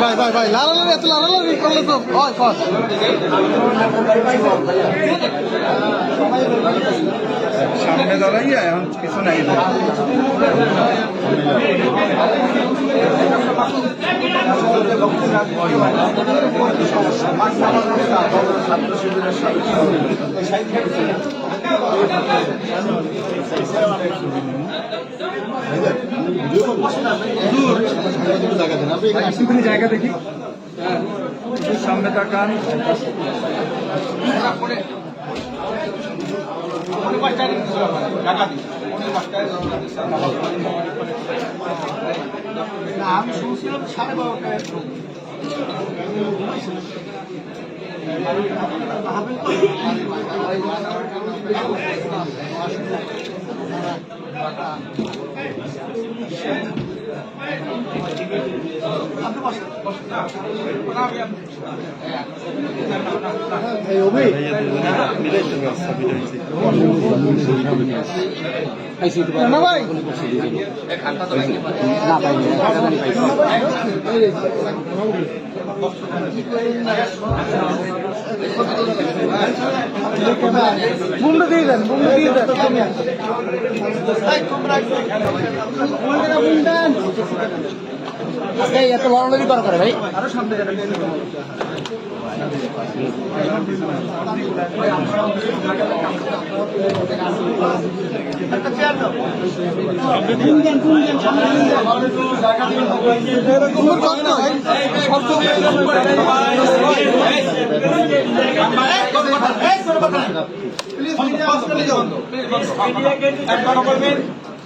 ভাই ভাই ভাই লালালালি এত লালালালি করলে তো হয় কর সামনে দাঁড়াইয়া এখন কিছু নাই জায়গা দেখি। একটু সামনে তাকান। আমি শুনছিলাম সাড়ে বারোটায় না ভাই মুন্ডু দিয়ে দেন মুন্ডু দিয়ে দেন এত লড়ালড়ি করা করে ভাই আরও সামনে প্লিজ একবার বলবেন।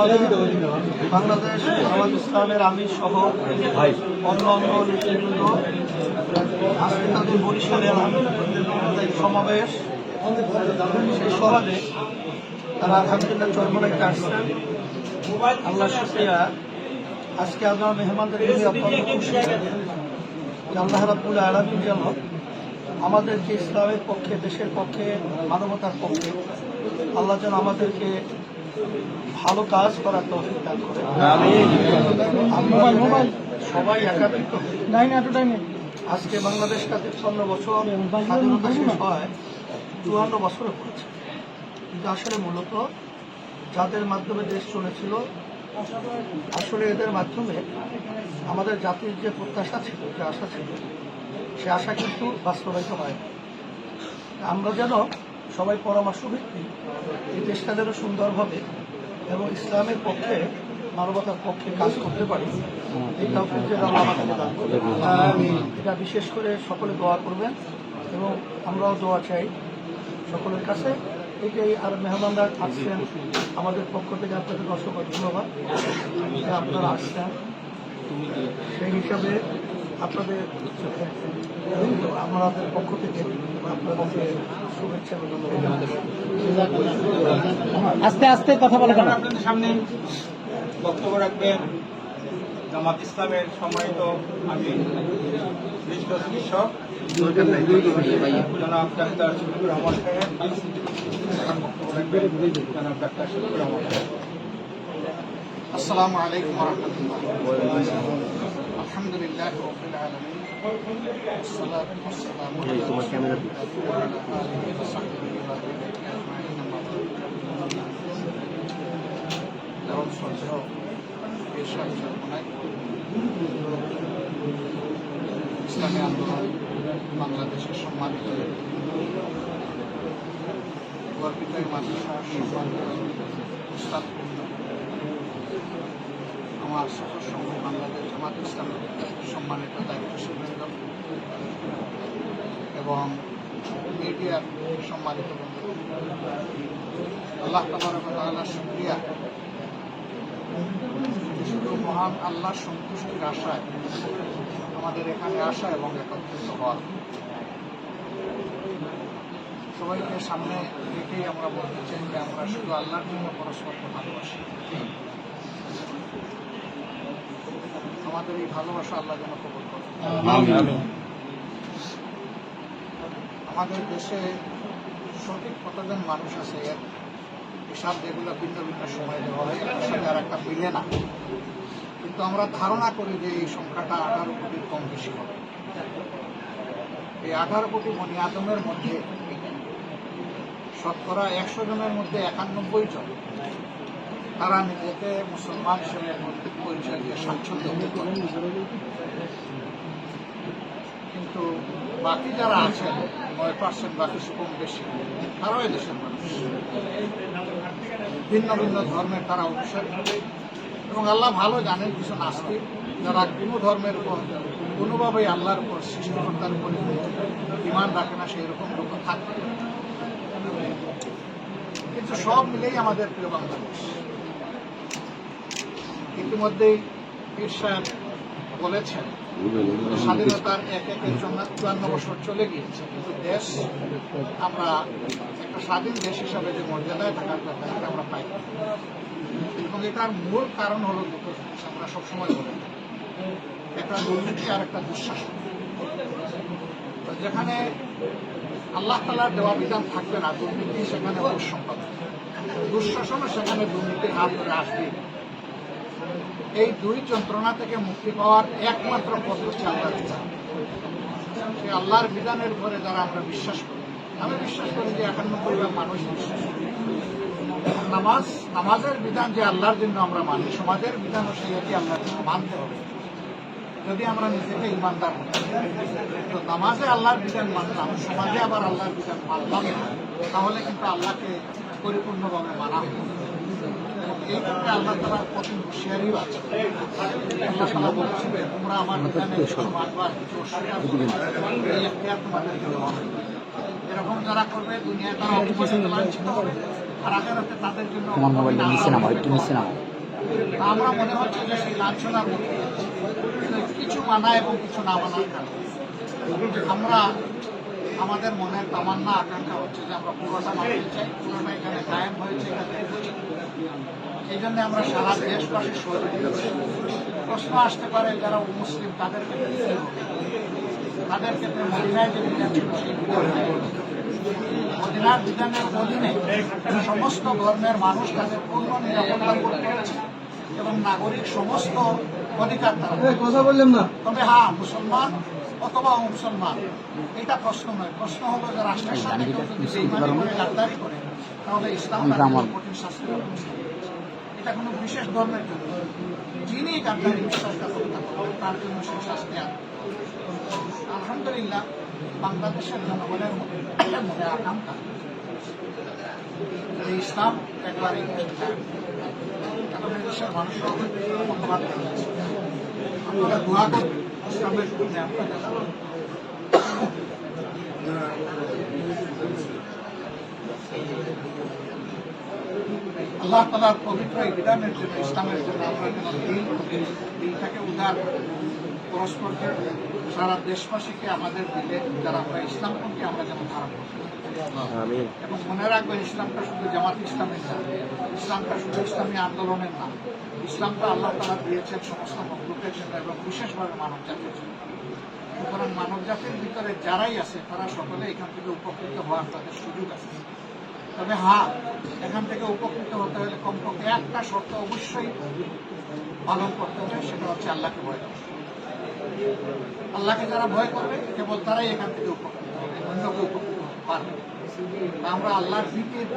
আমাদের বাংলাদেশ জামাত ইসলামের আমি সহ অন্য অন্য নেতৃবৃন্দ আজকে তাদের বরিশালে সমাবেশ। সেই সমাজে তারা আলহামদুলিল্লাহ চরমনাইতে আসছেন। আল্লাহ শুক্রিয়া। আজকে আমরা মেহমানদের অত্যন্ত খুশি। আল্লাহ রাবুল আলমী যেন আমাদেরকে ইসলামের পক্ষে দেশের পক্ষে মানবতার পক্ষে আল্লাহ যেন আমাদেরকে ভালো কাজ করার তৌফিক দান করে। আমরা সবাই একাত্রিত। নাই না এতটাই নেই। আজকে বাংলাদেশটা তেপ্পান্ন বছর স্বাধীনতা শেষ হয় চুয়ান্ন বছরে পড়েছে কিন্তু আসলে মূলত যাদের মাধ্যমে দেশ চলেছিল আসলে এদের মাধ্যমে আমাদের জাতির যে প্রত্যাশা ছিল যে আশা ছিল সে আশা কিন্তু বাস্তবায়িত হয় আমরা যেন সবাই পরামর্শ ভিত্তিক এই দেশটা যেন সুন্দরভাবে এবং ইসলামের পক্ষে, মানবতার পক্ষে কাজ করতে পারি। এই তৌফিক যেন আল্লাহ আমাদেরকে দান এটা বিশেষ করে সকলে দোয়া করবেন এবং আমরাও দোয়া চাই সকলের কাছে। এটাই আর মেহমানরা আসছেন, আমাদের পক্ষ থেকে আপনাদের অসংখ্য ধন্যবাদ। আপনারা আসছেন। সেই হিসাবে আপনাদের আমাদের পক্ষ থেকে আপনাদেরকে শুভেচ্ছা আস্তে আস্তে কথা বলে আপনাদের সামনে বক্তব্য রাখবেন। জামাত ইসলামের সম্মানিত আমি বিশিষ্ট চিকিৎসক। জনাব ডাক্তার শফিকুর রহমান সাহেব। রাখবেন জনাব ডাক্তার শফিকুর রহমান সাহেব। আসসালামু আলাইকুম রহমতুল্লাহ। আলহামদুলিল্লাহ রবিল আলমিন والصلاة والسلام على رسول الله وعلى آله وصحبه أجمعين أما بعد এবং শ্রদ্ধেয় পেশা চরমনায় ইসলামী আন্দোলন বাংলাদেশের সম্মানিত গর্বিত মাদ্রাসা সম্মানিত উস্তাদবৃন্দ আমার সফর সংঘ বাংলাদেশ জামাত ইসলামের সম্মানিত দায়িত্বশীলবৃন্দ এবং মিডিয়ার সম্মানিত বন্ধু। আল্লাহ তালা শুক্রিয়া। শুধু মহান আল্লাহর সন্তুষ্টির আশায় আমাদের এখানে আসা এবং একত্রিত হওয়া। সবাইকে সামনে রেখেই আমরা বলতে চাই যে আমরা শুধু আল্লাহর জন্য পরস্পরকে ভালোবাসি। আমাদের এই ভালোবাসা আল্লাহ যেন কবল করে আমাদের দেশে সঠিক কতজন মানুষ আছে এর হিসাব যেগুলো ভিন্ন ভিন্ন সময় দেওয়া হয় আর একটা মিলে না। কিন্তু আমরা ধারণা করি যে এই সংখ্যাটা আঠারো কোটির কম বেশি হবে। এই আঠারো কোটি মনি আদমের মধ্যে শতকরা একশো জনের মধ্যে একানব্বই জন তারা নিজেকে মুসলমান হিসেবে পরিচয় দিয়ে স্বাচ্ছন্দ্য কিন্তু বাকি যারা আছেন, নয় পার্সেন্ট বা কিছু কম বেশি, তারাও দেশের মানুষ। ভিন্ন ভিন্ন ধর্মের তারা অনুসারী এবং আল্লাহ ভালো জানেন, কিছু নাস্তিক যারা কোনো ধর্মের উপর, কোনোভাবেই আল্লাহর উপর সৃষ্টিকর্তার উপর ইমান রাখে না, সেই রকম লোক পারে। কিন্তু সব মিলেই আমাদের প্রিয় বাংলাদেশ। ইতিমধ্যেই সাহেব বলেছেন স্বাধীনতার এক একের জন্য চুয়ান্ন বছর চলে গিয়েছে, কিন্তু দেশ আমরা একটা স্বাধীন দেশ হিসাবে যে মর্যাদায় থাকার কথা এটা আমরা পাই। এবং এটার মূল কারণ হলো দুটো জিনিস আমরা সবসময় বলে একটা দুর্নীতি আর একটা দুঃশাসন। যেখানে আল্লাহ তালার দেওয়া বিধান থাকবে না, দুর্নীতি সেখানে অবশ্যম্ভব দুঃশাসনও সেখানে দুর্নীতির হাত ধরে আসবে এই দুই যন্ত্রণা থেকে মুক্তি পাওয়ার একমাত্র পথ হচ্ছে আল্লাহর বিধান। আল্লাহর বিধানের উপরে যারা আমরা বিশ্বাস করি। আমি বিশ্বাস করি যে একানব্বই ভাগ মানুষ নামাজ, নামাজের বিধান যে আল্লাহর জন্য আমরা মানি, সমাজের বিধানও আল্লাহর জন্য মানতে হবে। যদি আমরা নিজেকে ইমানদার মনে করি। তো নামাজে আল্লাহর বিধান মানলাম, সমাজে আবার আল্লাহর বিধান মানলাম তাহলে কিন্তু আল্লাহকে পরিপূর্ণভাবে মানা এবং এই ক্ষেত্রে আল্লাহ তালার কঠিন হুঁশিয়ারিও আছে তোমরা আমার বিধানে কিছু মানবা কিছু অস্বীকার এই এখতিয়ার তোমাদেরকে দেওয়া হবে। এরকম যারা করবে দুনিয়ায় তারা অপমানিত লাঞ্ছিত হবে আর তাদের জন্য তোমার মোবাইলটা নিচে নামো একটু নিচে নামো। আমরা মনে হচ্ছে যে সেই লাঞ্ছনার মধ্যে কিছু মানা এবং কিছু না মানার কারণে। আমরা আমাদের মনের তামান্না আকাঙ্ক্ষা হচ্ছে যে আমরা পুরোটা মানতে চাই। পুরোটা এখানে কায়েম হয়েছে চাই। এই জন্য আমরা সারা দেশবাসীর সহযোগিতা। প্রশ্ন আসতে পারে যারা মুসলিম তাদের ক্ষেত্রে তাদের ক্ষেত্রে মদিনায় যে বিধান ছিল সেই মদিনার বিধানের অধীনে সমস্ত ধর্মের মানুষ তাদের পূর্ণ নিরাপত্তা করেছে এবং নাগরিক সমস্ত অধিকার তারা কথা বললাম না তবে হ্যাঁ মুসলমান অথবা মুসলমান এটা প্রশ্ন নয় প্রশ্ন হলো যে রাষ্ট্রের সাথে করে তাহলে ইসলাম আমার- কঠিন করেছে। এটা কোনো বিশেষ ধর্মের জন্য নয়। যিনি গাদ্দারি বিশ্বাসঘাতকতা তার জন্য সেই শাস্তি আলহামদুলিল্লাহ, বাংলাদেশের জনগণের মনে আকাঙ্ক্ষা যে ইসলাম একবার এই দেশের মানুষরাও মতবাদ করেছে দোয়া করবেন, ইসলামের জন্য আপনাদের আল্লাহ তালার পবিত্র এই বিধানের জন্য ইসলামের জন্য আমরা যেন দিল দিলটাকে উদার পরস্পরকে সারা দেশবাসীকে আমাদের দিলে যারা আমরা ইসলামপন্থী আমরা যেন ধারণ করতে এবং মনে রাখবেন ইসলামটা শুধু জামাত ইসলামের না ইসলামটা শুধু ইসলামী আন্দোলনের না ইসলামটা আল্লাহ তালা দিয়েছেন সমস্ত মকলুকের জন্য এবং বিশেষভাবে মানব জাতির জন্য। সুতরাং মানব জাতির ভিতরে যারাই আছে তারা সকলে এখান থেকে উপকৃত হওয়ার তাদের সুযোগ আছে। তবে হ্যাঁ এখান থেকে উপকৃত হতে হলে কমপক্ষে একটা শর্ত অবশ্যই পালন করতে হবে, সেটা হচ্ছে আল্লাহকে ভয় করা। আল্লাহকে যারা ভয় করবে, কেবল তারাই এখান থেকে উপকৃত হবে অন্যকে উপকৃত হতে পারবে। আমরা আল্লাহর ভিত্তির,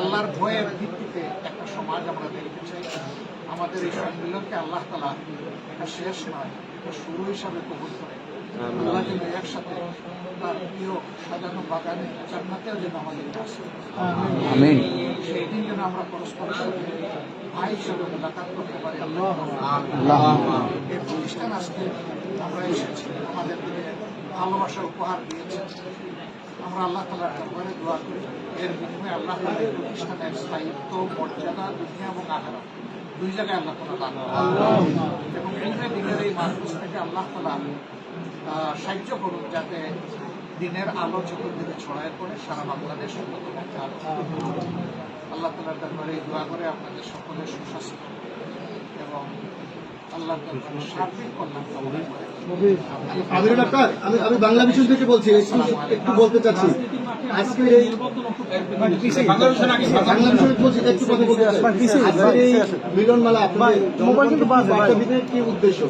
আল্লাহর ভয়ের ভিত্তিতে একটা সমাজ আমরা দেখতে চাই। আমাদের এই সম্মিলনকে আল্লাহ তালা এটা শেষ নয় এটা শুরু হিসাবে কবুল করে একসাথে তার প্রিয় সাজানো বাগানে যেন আমাদের পরস্পর ভাই প্রতিষ্ঠান আজকে আমরা এসেছি আমাদেরকে ভালোবাসা উপহার দিয়েছে আমরা আল্লাহ। তালার দরবারে দোয়া করি এর বিনিময়ে আল্লাহ তালা প্রতিষ্ঠানের স্থায়িত্ব মর্যাদা দুনিয়া এবং আহারা দুই জায়গায় আল্লাহ তালা দান। এবং এখানে দিনের এই থেকে আল্লাহ তালা সাহায্য করুন যাতে দিনের আলো চতুর্দিকে ছড়ায় পড়ে, সারা বাংলাদেশ উন্নত আল্লাহ তালার দরবারে দোয়া করে আপনাদের সকলের সুস্বাস্থ্য এবং আল্লাহ দরবারে সার্বিক কল্যাণ কামনা করে। আমি বাংলা বিষয় থেকে বলছি, একটু বলতে চাচ্ছি। আজকের এই মিলন মেলা আপনাদের কি উদ্দেশ্য?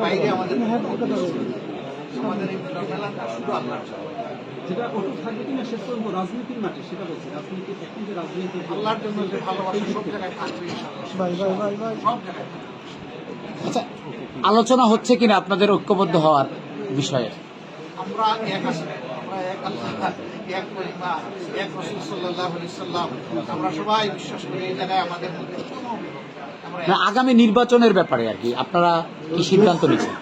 বাইরে আমাদের। আমাদের এই মিলন শুধু আল্লাহর যেটা থাকবে কিনা শেষ পর্যন্ত রাজনীতির মাঠে সেটা বলছি। রাজনীতি এখন যে রাজনীতি আল্লাহর জন্য যে ভালোবাসা সব জায়গায় থাকবে সব জায়গায় আচ্ছা আলোচনা হচ্ছে কিনা আপনাদের ঐক্যবদ্ধ হওয়ার বিষয়ে? আমরা এক আছি আমরা এক আল্লাহ এক পরিবার এক রসুল সাল্লাহ সাল্লাম। আমরা সবাই বিশ্বাস করি এই জায়গায় আমাদের মধ্যে কোনো বিভক্তি নেই। আমরা এক। না আগামী নির্বাচনের ব্যাপারে আর কি আপনারা কি সিদ্ধান্ত নিচ্ছেন?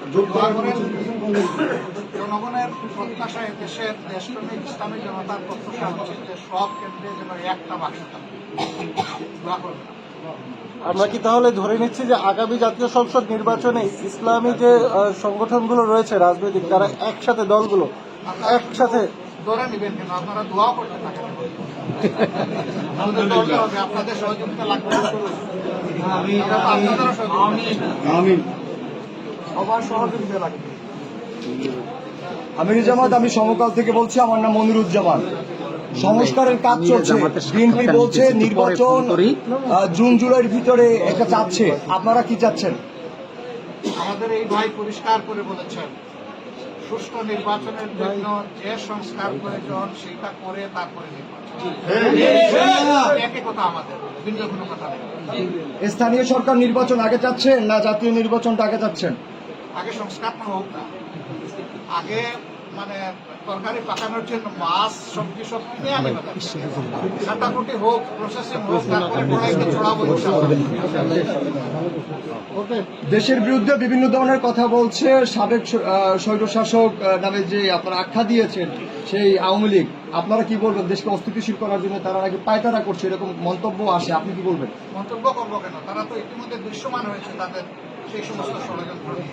জনগণের প্রত্যাশা দেশের দেশপ্রেমিক ইসলামী জনতার প্রত্যাশা হচ্ছে যে সব কেন্দ্রে যেন একটা বাক্স থাকে। আমরা কি তাহলে ধরে নিচ্ছি যে আগামী জাতীয় সংসদ নির্বাচনে ইসলামী যে সংগঠনগুলো রয়েছে রাজনৈতিক তারা একসাথে দলগুলো একসাথে ধরে নেবেন কেন? আপনারা দোয়া করতে থাকেন। আমাদের দরকার হবে আপনাদের সহযোগিতা লাগবে আমরা তো আপনাদেরও সহযোগিতা সবার সহযোগিতা লাগবে। আমির জামাত আমি সমকাল থেকে বলছি আমার নাম মনিরুজ্জামান। সংস্কারের কাজ চলছে। বিএনপি বলছে নির্বাচন জুন জুলাইয়ের ভিতরে একটা চাচ্ছে। আপনারা কি চাচ্ছেন? আমাদের এই ভাই পরিষ্কার করে বলেছেন সুষ্ঠু নির্বাচনের জন্য যে সংস্কার প্রয়োজন সেটা করে তারপরে স্থানীয় সরকার নির্বাচন আগে চাচ্ছেন না জাতীয় নির্বাচনটা আগে চাচ্ছেন? আগে সংস্কারটা হোক না। আগে মানে তরকারি পাকানোর জন্য মাছ সবজি সব কিনে আনি কাটাকুটি হোক প্রসেসিং হোক তারপরে কড়াইতে ছড়াবো দেশের বিরুদ্ধে বিভিন্ন ধরনের কথা বলছে। সাবেক স্বৈরশাসক নামে যে আপনারা আখ্যা দিয়েছেন সেই আওয়ামী লীগ আপনারা কি বলবেন? দেশকে অস্থিতিশীল করার জন্য তারা নাকি পায়তারা করছে? এরকম মন্তব্য আসে আপনি কি বলবেন? মন্তব্য করব কেন? তারা তো ইতিমধ্যে দৃশ্যমান হয়েছে তাদের সেই সমস্ত ষড়যন্ত্র নিয়ে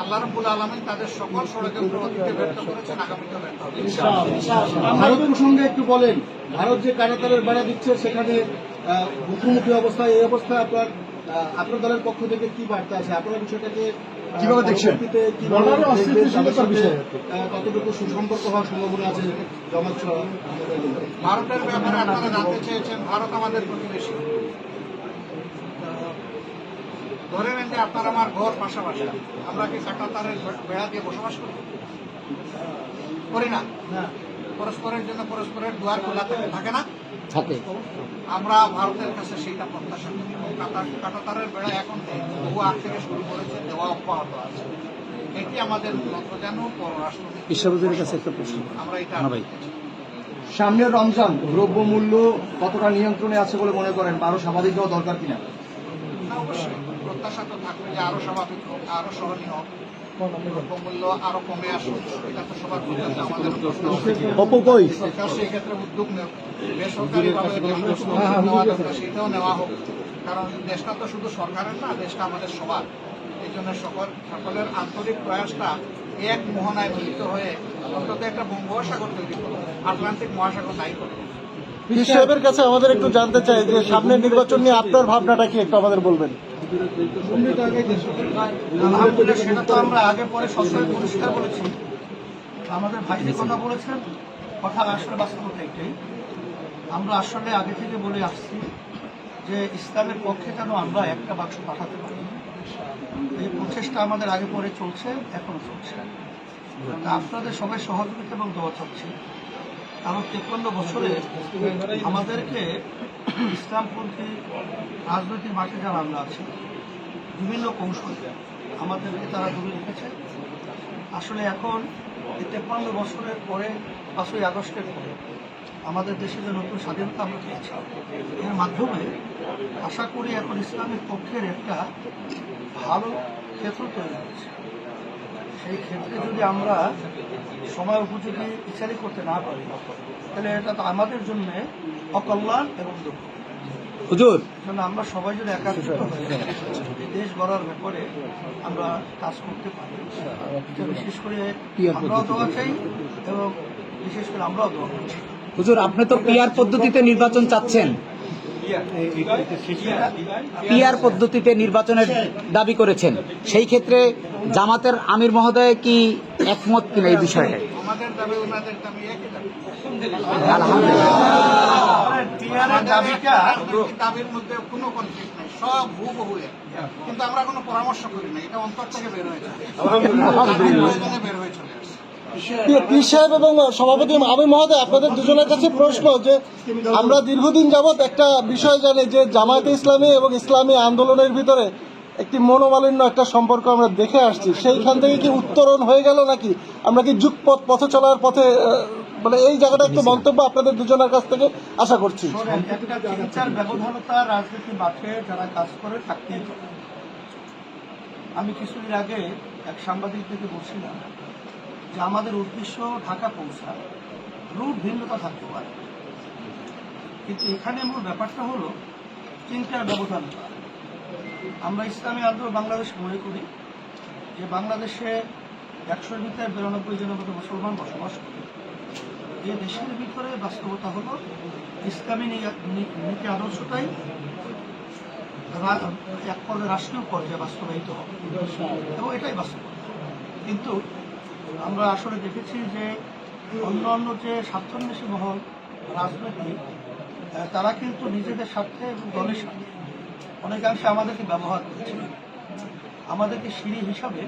আল্লাহ রব্বুল আলমিন তাদের সকল ষড়যন্ত্র অতীতে ব্যর্থ করেছেন আগামীতে ব্যর্থ হবে। ভারত প্রসঙ্গে একটু বলেন ভারত যে কারাতারের বেড়া দিচ্ছে সেখানে মুখোমুখি অবস্থায় এই অবস্থায় আপনার আপনার দলের পক্ষ থেকে কি বার্তা আছে? আপনারা বিষয়টাকে কীভাবে দেখছেন? কতটুকু সুসম্পর্ক হওয়ার সম্ভাবনা আছে? সহ ভারতের ব্যাপারে আপনারা জানতে চেয়েছেন ভারত আমাদের প্রতিবেশী। ধরে নেন যে আপনার আমার ঘর পাশাপাশি। আমরা কি কাটাতারের বেড়া দিয়ে বসবাস করি? করি না? পরস্পরের জন্য পরস্পরের দুয়ার খোলা থাকে থাকে না? থাকে। আমরা ভারতের কাছে সেইটা প্রত্যাশা করি। কাটাতারের বেড়া এখন তবু আগ থেকে শুরু করেছে দেওয়া অব্যাহত আছে। এটি আমাদের যেন পররাষ্ট্র বিশ্ববাজারের কাছে একটা প্রশ্ন। আমরা এটা না ভাই। সামনের রমজান দ্রব্যমূল্য কতটা নিয়ন্ত্রণে আছে বলে মনে করেন? আরও স্বাভাবিক হওয়া দরকার কিনা? অবশ্যই। প্রত্যাশা তো থাকবে যে আরও স্বাভাবিক হোক আরও সহনীয় হোক দ্রব্যমূল্য আরও কমে আসুক এটা তো সবার প্রত্যাশা আমাদের সরকার সেই ক্ষেত্রে উদ্যোগ নেব বেসরকারি ভাবে যে সমস্ত উদ্যোগ নেওয়া দরকার সেটাও নেওয়া হোক। কারণ দেশটা তো শুধু সরকারের না দেশটা আমাদের সবার। এই জন্য সকল সকলের আন্তরিক প্রয়াসটা এক মোহনায় মিলিত হয়ে অন্তত একটা বঙ্গোপসাগর তৈরি করো আটলান্টিক মহাসাগর নাই করো। পীর সাহেবের কাছে আমাদের একটু জানতে চাই যে সামনের নির্বাচন নিয়ে আপনার ভাবনাটা কি একটু আমাদের বলবেন। আলহামদুলিল্লাহ, সেটা তো আমরা আগে পরে সবসময় পরিষ্কার বলেছি। আমাদের ভাই যে কথা বলেছেন, কথা আসলে বাস্তবতা এটাই আমরা আসলে আগে থেকে বলে আসছি যে ইসলামের পক্ষে যেন আমরা একটা বাক্স পাঠাতে পারি। এই প্রচেষ্টা আমাদের আগে পরে চলছে, এখনও চলছে। আপনাদের সবাই সহযোগিতা এবং দোয়া চাচ্ছি। কারণ তেপ্পান্ন বছরে আমাদেরকে ইসলামপন্থী রাজনৈতিক মাঠে যারা আমরা আছি, বিভিন্ন কৌশল আমাদেরকে তারা দূরে রেখেছে। আসলে এখন এই তেপ্পান্ন বছরের পরে, পাঁচই আগস্টের পরে আমাদের দেশে যে নতুন স্বাধীনতা আমরা পেয়েছি, এর মাধ্যমে আশা করি এখন ইসলামের পক্ষের একটা ভালো ক্ষেত্র তৈরি হয়েছে। সেই ক্ষেত্রে যদি আমরা সময় উপযোগী বিচারই করতে না পারি তাহলে এটা তো আমাদের জন্য অকল্যাণ এবং দুঃখ। হুজুর। আমরা সবাই যদি একাত্রিত হয়ে দেশ গড়ার ব্যাপারে আমরা কাজ করতে পারি বিশেষ করে আমরাও দোয়া চাই এবং বিশেষ করে আমরাও দোয়া করছি। হুজুর আপনি তো পিআর পদ্ধতিতে নির্বাচন চাচ্ছেন। পিআর পদ্ধতিতে নির্বাচনের দাবি করেছেন। সেই ক্ষেত্রে জামাতের আমির মহোদয় কি একমত কিনা এই এক। কিন্তু আমরা কোনো পরামর্শ করি না এটা অন্তর থেকে বের হয়েছে বের হয়ে চলে আসছে পীর সাহেব এবং সভাপতি আমি মহোদয় আপনাদের দুজনের কাছে প্রশ্ন যে আমরা দীর্ঘদিন যাবৎ একটা বিষয় জানি যে জামায়াতে ইসলামী এবং ইসলামী আন্দোলনের ভিতরে একটি মনোমালিন্য একটা সম্পর্ক আমরা দেখে আসছি। সেইখান থেকে কি উত্তরণ হয়ে গেল নাকি? আমরা কি যুগপথ পথে চলার পথে মানে এই জায়গাটা একটু মন্তব্য আপনাদের দুজনের কাছ থেকে আশা করছি। শোনেন, একটা চিন্তার ব্যবধানতা রাজনীতি মাঠে যারা কাজ করে থাকতেই আমি কিছুদিন আগে এক সাংবাদিক থেকে বলছিলাম যে আমাদের উদ্দেশ্য ঢাকা পৌঁছা রুট ভিন্নতা থাকতে পারে। কিন্তু এখানে মূল ব্যাপারটা হলো চিন্তার ব্যবধান। আমরা ইসলামী আন্দোলন বাংলাদেশ মনে করি যে বাংলাদেশে একশোর ভিতরে বিরানব্বই জনের মতো মুসলমান বসবাস করে। এই দেশের ভিতরে বাস্তবতা হলো ইসলামী নীতি আদর্শটাই এক পর্যায়ে রাষ্ট্রীয় পর্যায়ে বাস্তবায়িত হবে। এবং এটাই বাস্তবতা। কিন্তু আমরা আসলে দেখেছি যে অন্য অন্য যে স্বার্থান্বেষী মহল রাজনৈতিক তারা কিন্তু নিজেদের স্বার্থে এবং দলের স্বার্থে অনেকাংশে আমাদেরকে ব্যবহার করেছে। আমাদেরকে সিঁড়ি হিসাবে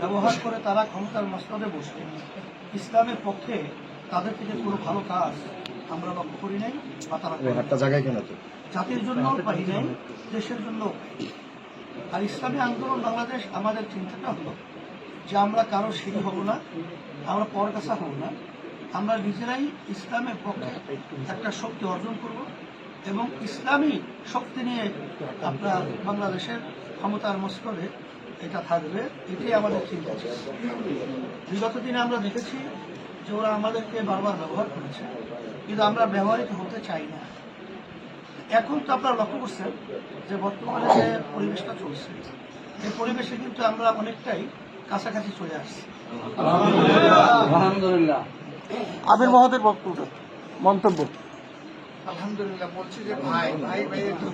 ব্যবহার করে তারা ক্ষমতার মস্তদে বসে। ইসলামের পক্ষে তাদের থেকে কোনো ভালো কাজ আমরা লক্ষ্য করি নাই বা তারা জায়গায় কেন জাতির জন্য পারি নাই দেশের জন্য আর ইসলামী আন্দোলন বাংলাদেশ আমাদের চিন্তাটা হলো যে আমরা কারও সিঁড়ি হব না, আমরা পরকাছা হব না। আমরা নিজেরাই ইসলামের পক্ষে একটা শক্তি অর্জন করব এবং ইসলামী শক্তি নিয়ে আপনার বাংলাদেশের ক্ষমতার মস্তরে এটা থাকবে, এটাই আমাদের চিন্তা। বিগত দিনে আমরা দেখেছি যে ওরা আমাদেরকে বারবার ব্যবহার করেছে, কিন্তু আমরা ব্যবহৃত হতে চাই না। এখন তো আপনারা লক্ষ্য করছেন যে বর্তমানে যে পরিবেশটা চলছে, এই পরিবেশে কিন্তু আমরা অনেকটাই কাছাকাছি চলে আসছি। আমির মহোদয়ের বক্তব্য মন্তব্য। আলহামদুলিল্লাহ বলছি যে ভাই ভাই ভাই একটু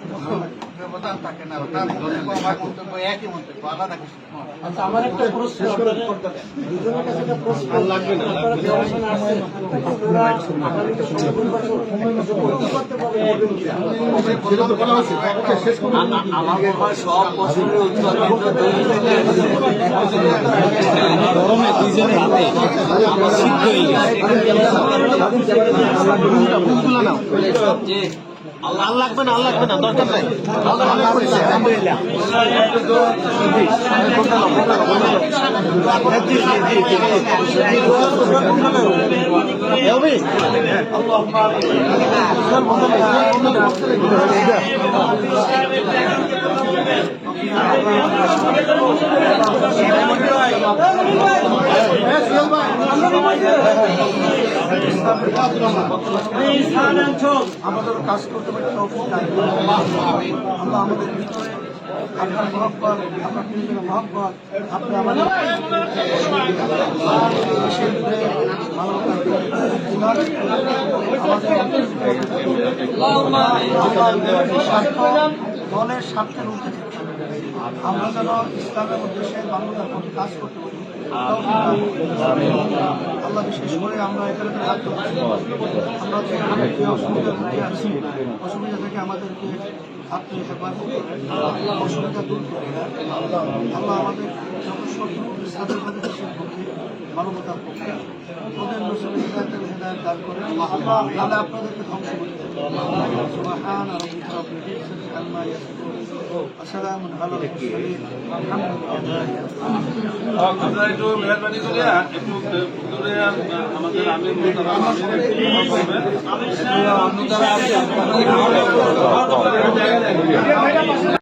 ব্যবধান থাকে না তার মন্তব্য আমার মন্তব্য একই মন্তব্য আলাদা কিছু। আচ্ছা আমার একটা প্রশ্ন দুজনের কাছে একটা প্রশ্ন গরমে হাতে। সিদ্ধ হয়ে গেছে। আর লাগবে না আর লাগবে না দরকার নাই আলহামদুলিল্লাহ আমাদের কাজ করতে পারি। আল্লাহ আমাদের আপনার আপনি আমাদের দলের স্বার্থের থেকে আমরা যেন ইসলামের উদ্দেশ্যে পথে কাজ করতে পারি। আল্লাহ বিশেষ করে আমরা এখানে কাজ করছি আমরা যে অসুবিধার মধ্যে আছি অসুবিধা থেকে আমাদেরকে আপনি হেফাজত অসুবিধা দূর করেন আল্লাহ আমাদের যত শত্রু মানবতার পক্ষে ওদের নসলে হেদায়তের হেদায়ত দান তাহলে আপনাদেরকে ধ্বংস করে আপনারা একটু মেহরবানি করে একটু দূরে আমাদের আমি